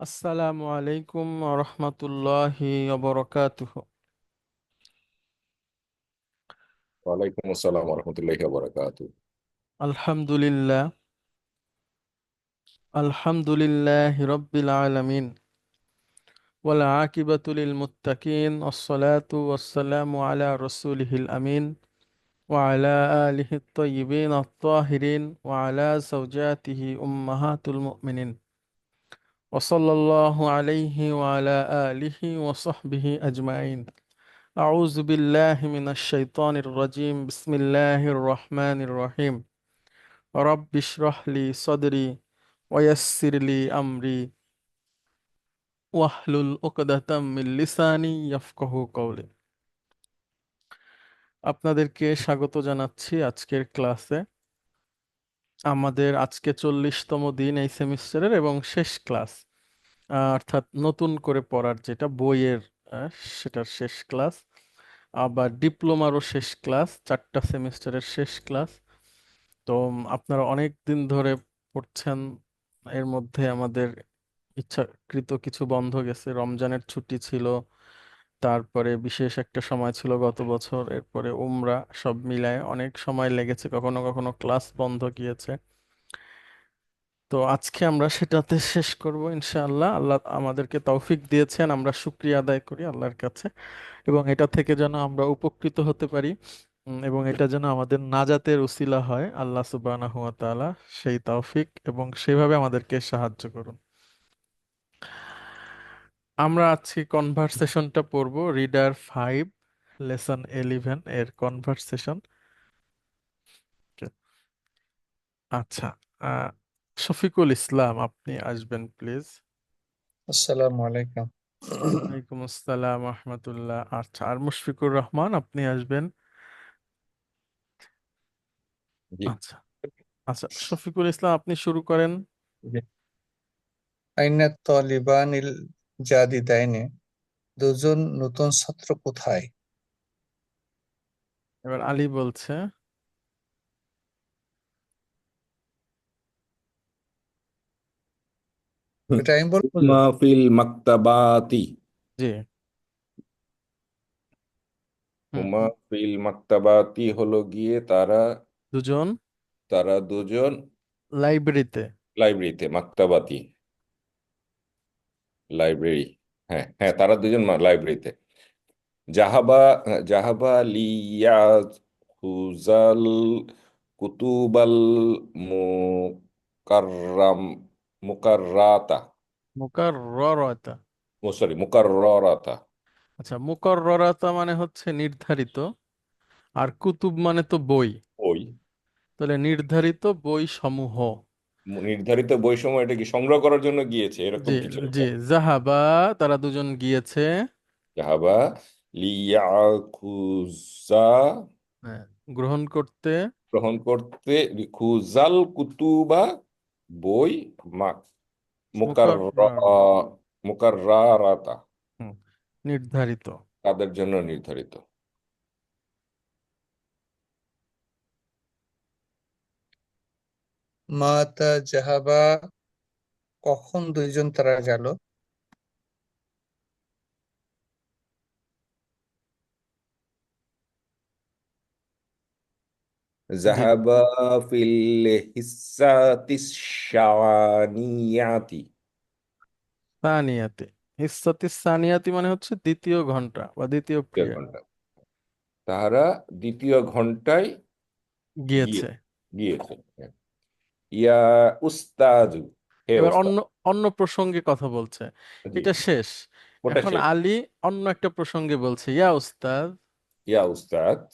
আসসালামু আলাইকুম রহমতুল্লাহি ওবরকাতুহ ওয়ালাইকুম আসসালাম রহমতুল্লাহি বারাকাতু আলহামদুলিল্লাহ আলহামদুলিল্লাহ রব্বিল আলামিন ওয়াল আকিবাতু লিল মুত্তাকিন আসসালাতু ওয়াসসালামু আলা রাসূলিহিল আমিন ওয়া আলা আলিহি আত-তাইয়িবিন আত-তাহিরিন ওয়া আলা যাওজাতিহি উম্মাহাতুল মুমিনিন ওয়া সাল্লাল্লাহু আলাইহি ওয়া আলা আলিহি ওয়া সাহবিহি আজমাইন أعوذ بالله من الشيطان الرجيم بسم الله الرحمن الرحيم رب اشرح لي صدري ويسر لي أمري واحلل عقدة من লিসানি يفقه قولي আপনাদেরকে স্বাগত জানাচ্ছি আজকের ক্লাসে আমাদের আজকে চল্লিশতম দিন এই সেমিস্টারের এবং শেষ ক্লাস। অর্থাৎ নতুন করে পড়ার যেটা বইয়ের সেটার শেষ ক্লাস। আবার ডিপ্লোমারও শেষ ক্লাস, চারটা সেমিস্টারের শেষ ক্লাস। তো আপনারা অনেক দিন ধরে পড়ছেন, এর মধ্যে আমাদের ইচ্ছাকৃত কিছু বন্ধ গেছে। রমজানের ছুটি ছিল। তারপরে বিশেষ একটা সময় ছিল গত বছর, এরপরে উমরা সব মিলায় অনেক সময় লেগেছে, কখনো কখনো ক্লাস বন্ধ গিয়েছে। তো আজকে আমরা সেটাতে শেষ করব ইনশাআল্লাহ। আল্লাহ আমাদেরকে তৌফিক দিয়েছেন, আমরা শুকরিয়া আদায় করি আল্লাহর কাছে। এবং এটা থেকে যেন আমরা উপকৃত হতে পারি এবং এটা যেন আমাদের নাজাতের উসিলা হয়। আল্লাহ সুবহানাহু ওয়া তাআলা সেই তৌফিক এবং সেভাবে আমাদেরকে সাহায্য করুন। আমরা আজকে কনভারসেশনটা পড়ব রিডার ফাইভ লেসন ইলেভেন এর কনভারসেশন আচ্ছা শফিকুল ইসলাম আপনি আসবেন প্লিজ আসসালামু আলাইকুম। ওয়ালাইকুম আসসালাম রহমতুল্লাহ আচ্ছা আর মুশফিকুর রহমান আপনি আসবেন। জি। আচ্ছা আচ্ছা শফিকুল ইসলাম আপনি শুরু করেন। আইনা তালিবানিল জাদিদাইনে দুজন নতুন ছাত্র কোথায়? এবার আলী বলছে। এটা আমি বলব যে? হুমা ফিল মাকতাবাতি। জি। হুমা। ফিল মাকতাবাতি হলো গিয়ে তারা দুজন। তারা দুজন লাইব্রেরিতে। লাইব্রেরিতে মাকতাবাতি। লাইব্রেরি হ্যাঁ হ্যাঁ তারা দুজন লাইব্রেরিতে জাহাবা জাহাবা লিয়াজ হুজাল কুতুবাল মুকাররাম মুকাররাতা। মুকারররাতা সরি মুকাররাতা। আচ্ছা মুকারররাতা মানে হচ্ছে নির্ধারিত আর কুতুব মানে তো বই। বই। তাহলে নির্ধারিত বই সমূহ নির্ধারিত বইসমূহ এটা কি সংগ্রহ করার জন্য গিয়েছে এরকম জি কিছু জি একটা জাহাবা তারা দুজন গিয়েছে। জাহাবা লিয়াখুজা হ্যাঁ, গ্রহণ করতে। গ্রহণ করতে খুজাল কুতুবা বই মা মুকাররা। মুকারররা মুকাররারাতা। নির্ধারিত। তাদের জন্য নির্ধারিত। মাতা জাহাবা কখন দুইজন তারা গেল? জাহাবা সানিয়াতি। সানিয়াতি। মানে হচ্ছে দ্বিতীয় ঘণ্টা বা দ্বিতীয় ঘণ্টা। তারা দ্বিতীয় ঘন্টায় গিয়েছে। গিয়েছে হ্যাঁ। ইয়া উস্তাজু হে এবার অন্য অন্য প্রসঙ্গে কথা বলছে। জি। এটা শেষ। ওটা এখন শেষ। আলী অন্য একটা প্রসঙ্গে বলছে ইয়া উস্তাদ। ইয়া উস্তাদ।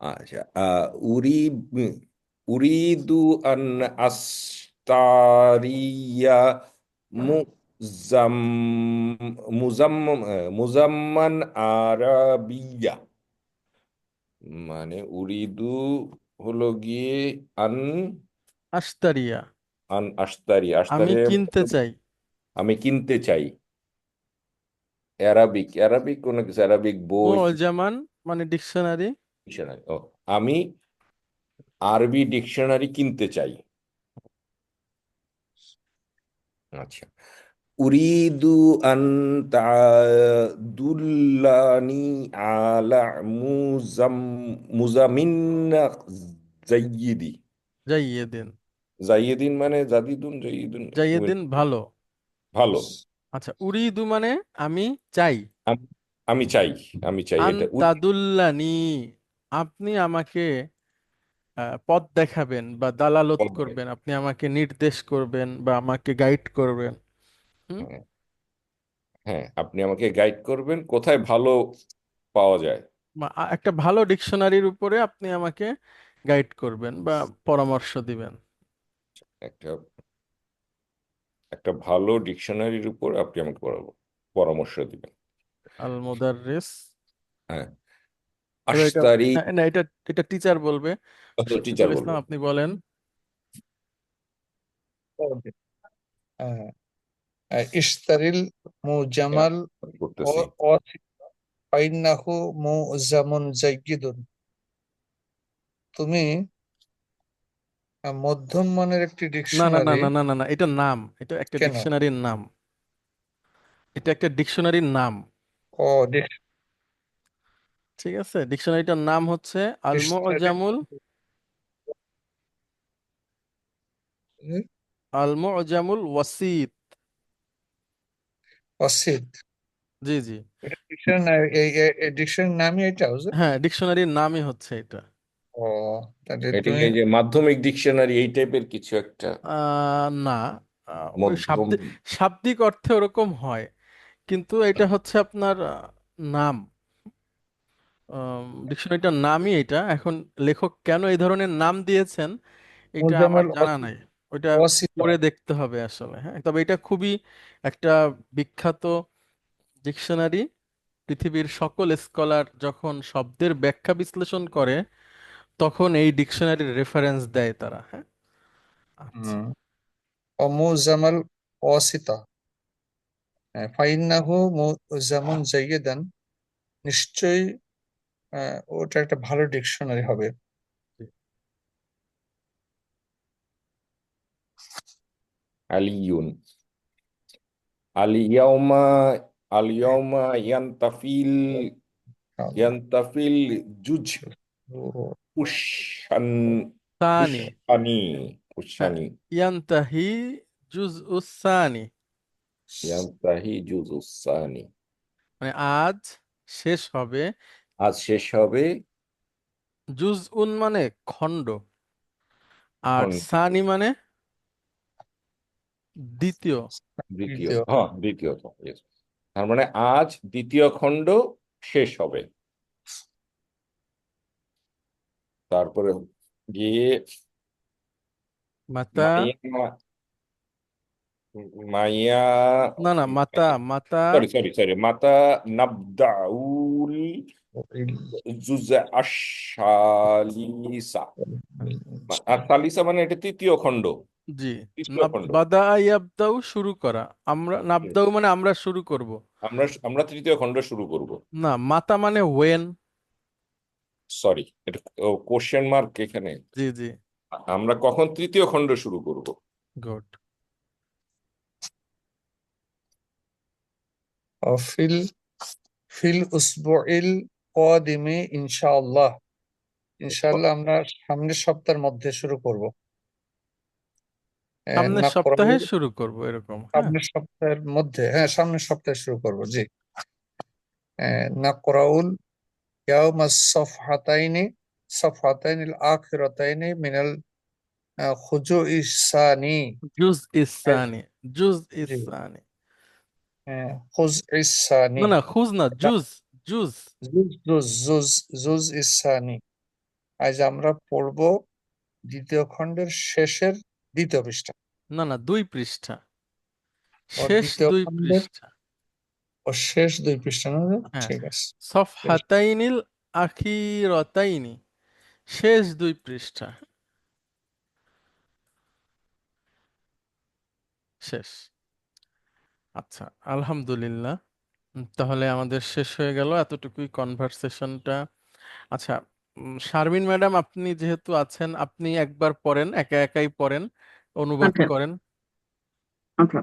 আচ্ছা আহ, উরিদ উরিদু আন আস্তারিয়া মুজাম মুজাম্ম মুজাম্মান আরাবিয়া। মানে উরিদু হলো গিয়ে আন আশতারিয়া আন আস্তারি আমি আস্তারি কিনতে চাই আমি কিনতে চাই অ্যারাবিক অ্যারাবিক কোনো কিছু অ্যারাবিক বই। মুজামান মানে ডিকশনারি ডিকশনারি ও আমি আরবি ডিকশনারি কিনতে চাই আচ্ছা। উরিদু আন তাদুল্লানি আলা মুজাম মুজামিন জাইয়িদি। জাইয়েদিন। জাইয়িদিন মানে জাদিদুন জাইয়িদুন জাইয়েদিন ভালো। ভালো। আচ্ছা উরিদু মানে আমি চাই। আমি চাই আমি চাই আন এটা। উরি- তাদুল্লানি আপনি আমাকে আহ, পথ দেখাবেন বা দালালত পথ করবেন আপনি আমাকে নির্দেশ করবেন বা আমাকে গাইড করবেন। হুম? হ্যাঁ। হ্যাঁ আপনি আমাকে গাইড করবেন কোথায় ভালো পাওয়া যায়। বা আ- একটা ভালো ডিকশনারির উপরে আপনি আমাকে গাইড করবেন বা পরামর্শ দিবেন। একটা একটা ভালো ডিকশনারির উপর আপনি আমাকে পরাম- পরামর্শ দিবেন। আল মুদাররিস হ্যাঁ আশতারি হ্যাঁ, না এটা এটা টিচার বলবে। টিচার শফিকুল বলবে। আপনি বলেন। ইশতারিল মুজামাল ও ফাইন্নাহু মুজামুন জাইয়িদুন। তুমি মধ্যম মানের একটি না না না না না না এটা নাম। এটা একটা কেন? ডিকশনারির নাম। এটা একটা ডিকশনারির নাম। ও ডিক- ঠিক আছে ডিকশনারিটার নাম হচ্ছে আল ডিকশনারি মুজামুল আল মুজামুল ওয়াসিত। অসিত জি জি। ডিকশনারি এই ডিকশনারির নামই এটা হুজুর? হ্যাঁ ডিকশনারির নামই হচ্ছে এটা। ও তাহলে এটা তুমি কি যে মাধ্যমিক ডিকশনারি এই টাইপের কিছু একটা আহ, না। আহ, ওই মধ্যম শাব্দিক শাব্দিক অর্থে ওরকম হয়। কিন্তু এটা হচ্ছে আপনার আহ, নাম। ডিকশনারিটার নামই এটা। এখন লেখক কেন এই ধরনের নাম দিয়েছেন এটা আমার মুজামাল জানা নাই। ওইটা অসিত পড়ে দেখতে হবে আসলে হ্যাঁ। তবে এটা খুবই একটা বিখ্যাত ডিকশনারি পৃথিবীর সকল স্কলার যখন শব্দের ব্যাখ্যা বিশ্লেষণ করে তখন এই ডিকশনারির রেফারেন্স দেয় তারা হ্যাঁ? আচ্ছা। হুম। অমুজামাল অসিতা। হ্যাঁ, ফাইন্নাহু মুজামুন জাইয়িদান। নিশ্চয়ই আহ, ওটা একটা ভালো ডিকশনারি হবে। আলিয়ুন আলিয়াউমা আলিয়াউমা ইয়ান্তাফিল ইয়ান্তাফিল জুজ সানি হ্যাঁ ইয়ান্তাহি জুজউ সানি ইয়ান্তাহি জুজ উসানি মানে আজ শেষ হবে। আজ শেষ হবে। জুজউন মানে খণ্ড। আর খণ্ড। সানি মানে দ্বিতীয়। দ্বিতীয়। দ্বিতীয়। হ্যাঁ yes. তার মানে আজ দ্বিতীয় খণ্ড শেষ হবে। তারপরে গিয়ে মাতা? মাইয়া মাইয়া না না মাতা মাতা। সরি সরি সরি মাতা নাবদাউল জুজ আশালিসা আর সালিসা মানে এটা তৃতীয় খণ্ড। জি তৃতীয় নাব- খণ্ড। বাদা ইয়াবদাউ শুরু করা। আমরা নাবদাউ মানে আমরা শুরু করব। আমরা আমরা তৃতীয় খণ্ড শুরু করব। না মাতা মানে ওয়েন সরি এটা কোশ্চেন মার্ক এখানে। জি জি। আমরা কখন তৃতীয় খণ্ড শুরু করব? গুড ফিল ফিল উসবুইল কাদিমি ইনশাআল্লাহ। ইনশাআল্লাহ আমরা সামনের সপ্তাহের মধ্যে শুরু করব। সামনের সপ্তাহে শুরু করব এরকম হ্যাঁ। সামনের সপ্তাহের মধ্যে হ্যাঁ সামনের সপ্তাহে শুরু করব জি। আহ, নাকরাউল সফহাতাইনি আজ আমরা পড়ব দ্বিতীয় খণ্ডের শেষের দ্বিতীয় পৃষ্ঠা। না না দুই পৃষ্ঠা। শেষ দুই পৃষ্ঠা। ও শেষ দুই পৃষ্ঠা না হ্যাঁ। ঠিক আছে। সফহাতাইনিল আখিরাতাইনি শেষ দুই পৃষ্ঠা। শেষ। আচ্ছা আলহামদুলিল্লাহ। তাহলে আমাদের শেষ হয়ে গেল এতটুকুই কনভারসেশনটা আচ্ছা শারমিন ম্যাডাম আপনি যেহেতু আছেন আপনি একবার পড়েন একা একাই পড়েন অনুবাদ Okay. করেন। Okay.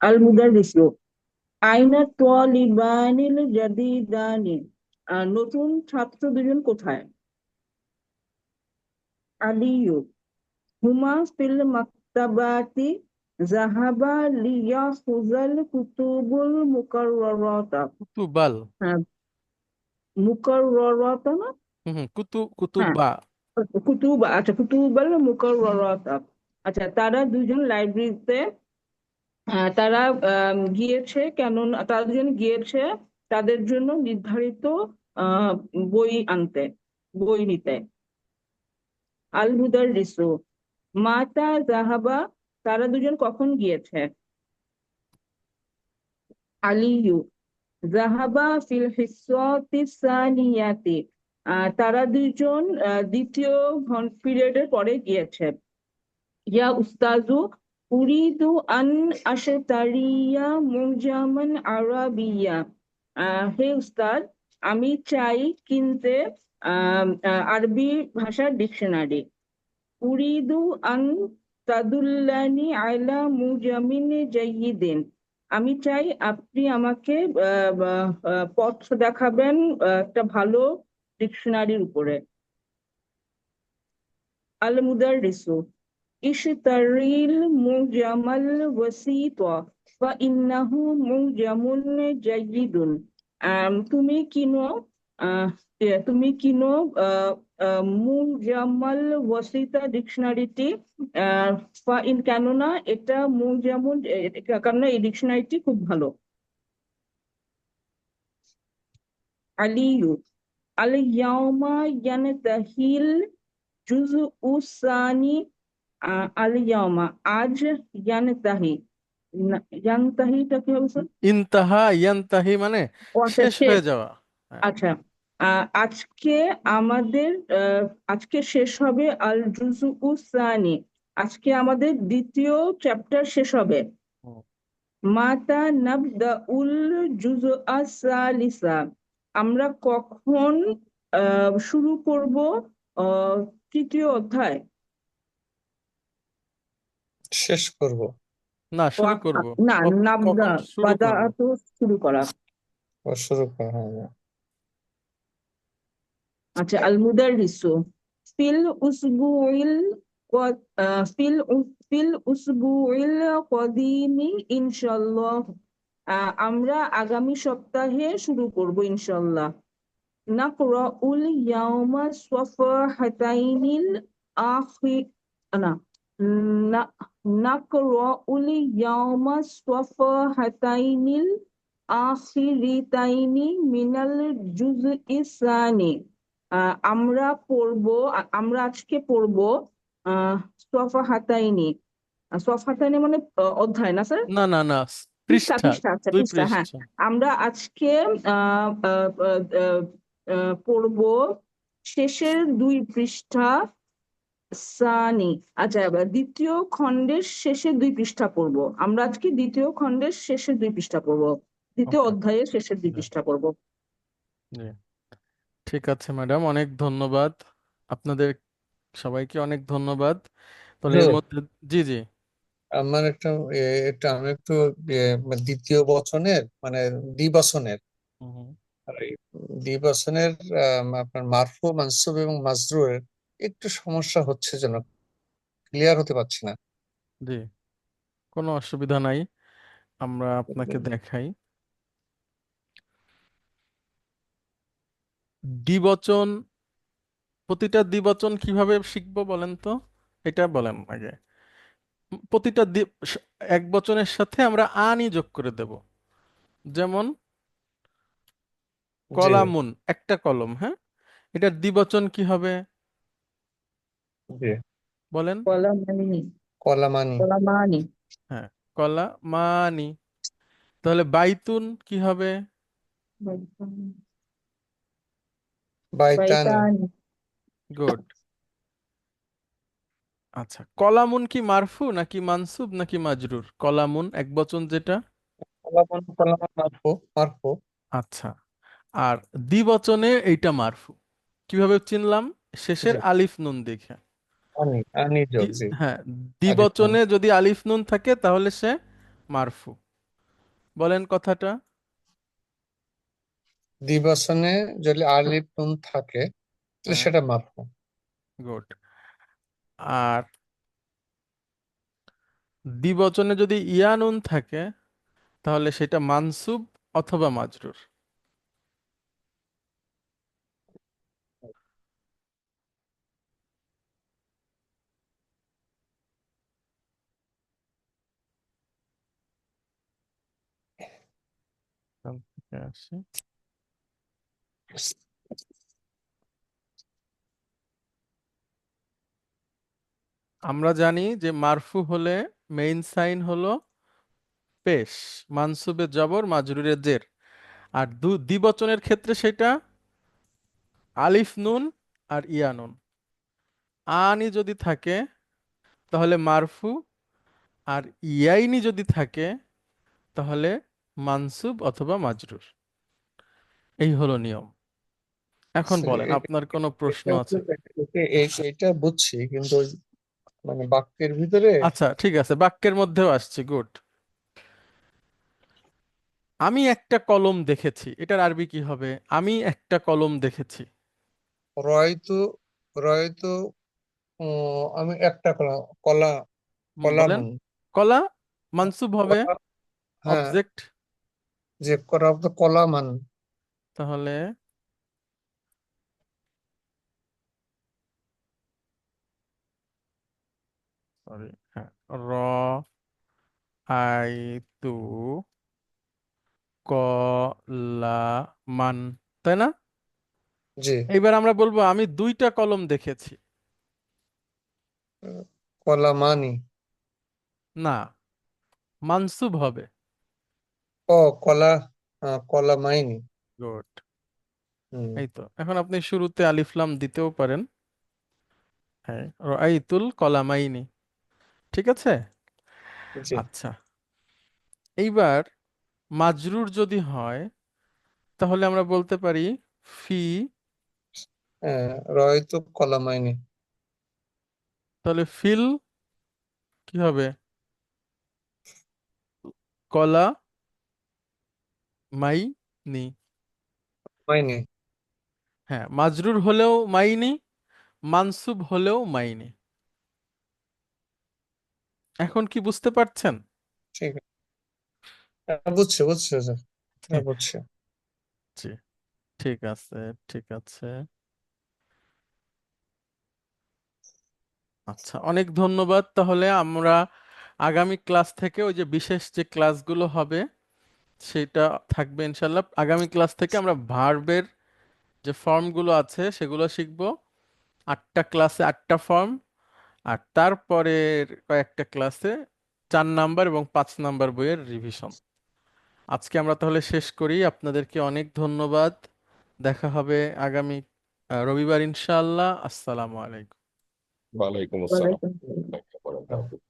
আল মুদাররিসু আইনা তালিবানিল জাদিদানি নতুন ছাত্র দুজন কোথায়? আলিয়ু। হুমা ফিল মাকতাবাতি জাহাবা লিয়াখুজাল কুতুবুল মুকাররাতা। কুতুবাল। হ্যাঁ। মুকাররাতা না? হুম হুম, কুতু হ্যাঁ। কুতুবা কুতুবা আচ্ছা কুতুবাল মুকাররাতা। আচ্ছা তারা দুজন লাইব্রেরিতে আহ, তারা গিয়েছে কেন দুজন গিয়েছে তাদের জন্য নির্ধারিত বই আনতে বই নিতে। আল মুদাররিসু মাতা জাহাবা তারা দুজন কখন গিয়েছে? আলিয়ু জাহাবা ফিল আহ, তারা দুইজন আহ, দ্বিতীয় পিরিয়ডের পরে গিয়েছে। ইয়া উস্তাজু আন আশতারিয়া মুজামান আরাবিয়া আহ, হে উস্তাদ আমি চাই কিনতে আহ, আহ, আরবি ভাষার ডিকশনারি উরিদু আন তাদুল্লানি আলা মুজামিন জাইয়িদিন আমি চাই আপনি আমাকে আহ, আহ, পথ দেখাবেন একটা ভালো ডিকশনারির উপরে। আল মুদাররিসু ইশতারিল মুজামাল ওয়াসিতা ফাইন্নাহু মুজামুন জাইয়িদুন আম, তুমি কিনো তুমি কিনো মুজামাল ওয়াসিতা ডিকশনারিটি কেননা এটা মুজামুন কেননা এই ডিকশনারিটি খুব ভালো। আলিয়ু আল ইয়াউমা ইয়ানতাহিল জুজউ সানি আহ, আল ইয়াউমা আজ ইয়ানতাহি। ইয়ানতাহিটা কি হবে স্যার? ইনতাহা ইয়ানতাহি মানে শেষ হয়ে যাওয়া। হ্যাঁ। আচ্ছা আজকে আমাদের আজকে শেষ হবে আল জুজউ সানি। আজকে আমাদের দ্বিতীয় চ্যাপ্টার শেষ হবে। মাতা নাবদা উল জুজু সালিসা। আমরা কখন আহ, শুরু করব আহ, তৃতীয় অধ্যায়? শেষ করব। না শুরু করব। আ- না নাবদা বাদা তো শুরু করা। ও শুরু করা হবে আচ্ছা আল মুদাররিসু ফিল উসবুইল ফিল ফিল উসবুইল কদিমি ইনশাল্লাহ। আমরা আগামী সপ্তাহে শুরু করব ইনশাল্লাহ। নাকরাউল ইয়াউমা সাফহাতাইনিল আখি না না নাকরাউল ইয়াউমা সাফহাতাইনিল আখিরিতাইনি মিনাল জুজই সানি আমরা পড়ব আমরা আজকে পড়ব সফাহাতাইনি সফাহাতাইনি মানে অধ্যায় না স্যার? না না না পৃষ্ঠা পৃষ্ঠা হ্যাঁ। আমরা আজকে পড়ব শেষের দুই পৃষ্ঠা সানি আচ্ছা এবার দ্বিতীয় খণ্ডের শেষে দুই পৃষ্ঠা পড়ব। আমরা আজকে দ্বিতীয় খণ্ডের শেষে দুই পৃষ্ঠা পড়ব। দ্বিতীয় অধ্যায়ের শেষের দুই পৃষ্ঠা পড়ব। ঠিক আছে ম্যাডাম অনেক ধন্যবাদ। আপনাদের সবাইকে অনেক ধন্যবাদ। তাহলে এর মধ্যে জি জি। আমার একটা আমি একটু মানে দ্বিতীয় বচনের মানে দ্বিবচনের। দ্বিবচনের আপনার মারফু মানসুব এবং মাজরুরের একটু সমস্যা হচ্ছে যেন ক্লিয়ার হতে পারছি না। জি কোনো অসুবিধা নাই আমরা আপনাকে দেখাই। দ্বিবচন প্রতিটা দ্বিবচন কীভাবে শিখব বলেন তো? এটা বলেন আগে। প্রতিটা এক বচনের সাথে আমরা আনি যোগ করে দেব। যেমন কলামুন একটা কলম হ্যাঁ? এটার দ্বিবচন কি হবে? জি বলেন। কলামানি। কলামানি। কলামানি। হ্যাঁ কলা মানি তাহলে বাইতুন কি হবে? বাইতানি। বাইতানি। গুড। আচ্ছা কলামুন কি মারফু নাকি মানসুব নাকি মাজরুর? কলামুন এক বচন যেটা। কলামান কলামান মারফু মারফু। আচ্ছা আর দ্বিবচনে এইটা মারফু। কীভাবে চিনলাম? শেষের আলিফ নুন দেখে। আনি আনি যোগ জি। হ্যাঁ আলিফ নুন দ্বিবচনে যদি আলিফ নুন থাকে তাহলে সে মারফু। বলেন কথাটা। দ্বিবচনে যদি আলিফ নুন থাকে তাহলে হ্যাঁ। সেটা মারফু। গুড। আর দ্বিবচনে যদি ইয়া নুন থাকে তাহলে সেটা মানসুব অথবা মাজরুর। আসি আমরা জানি যে মারফু হলে মেইন সাইন হলো পেশ মানসুবের জবর, মাজরুরে জের। আর দু, দ্বিবচনের ক্ষেত্রে সেটা আলিফ নুন আর ইয়া নুন। আনি যদি থাকে, তাহলে মারফু। আর ইয়াইনি যদি থাকে, তাহলে মানসুব অথবা মাজরুর। এই হলো নিয়ম। এখন বলেন আপনার কোনো প্রশ্ন আছে? এটা বুঝছি কিন্তু মানে বাক্যের ভিতরে আচ্ছা ঠিক আছে বাক্যের মধ্যেও আসছে গুড। আমি একটা কলম দেখেছি এটার আরবি কি হবে? আমি একটা কলম দেখেছি। রয়তো রয়তো আমি একটা কলা কলা কলা কলা মানসুব হবে অবজেক্ট যে করা তো কলা মান তাহলে সরি হ্যাঁ র আই তু কলা মান তাই না? জি। এইবার আমরা বলব আমি দুইটা কলম দেখেছি। কলা মানি না মানসুব হবে। ও কলা আহ, কলা মাইনি। গুড। হুম। এই তো এখন আপনি শুরুতে আলিফ লাম দিতেও পারেন। হ্যাঁ রাইতুল কলামাইনি। ঠিক আছে? জি। আচ্ছা। এইবার মাজরুর যদি হয় তাহলে আমরা বলতে পারি ফি হ্যাঁ রয়তো কলা মাইনি তাহলে ফিল কি হবে? কলা মাই নি। মাইনি হ্যাঁ মাজরুর হলেও মাইনি মানসুব হলেও মাইনি এখন কি বুঝতে পারছেন? ঠিক আছে। হ্যাঁ, বুঝছি বুঝছি স্যার হ্যাঁ বুঝছি। জি ঠিক আছে ঠিক আছে। আচ্ছা অনেক ধন্যবাদ। তাহলে আমরা আগামী ক্লাস থেকে ওই যে বিশেষ যে ক্লাসগুলো হবে সেটা থাকবে ইনশাল্লাহ আগামী ক্লাস থেকে আমরা ভার্বের যে ফর্মগুলো আছে সেগুলো শিখব। আটটা ক্লাসে আটটা ফর্ম আর তারপরের কয়েকটা ক্লাসে চার নাম্বার এবং পাঁচ নাম্বার বইয়ের রিভিশন আজকে আমরা তাহলে শেষ করি। আপনাদেরকে অনেক ধন্যবাদ। দেখা হবে আগামী আহ, রবিবার ইনশাআল্লাহ। আসসালামু আলাইকুম। ওয়ালাইকুম আসসালাম।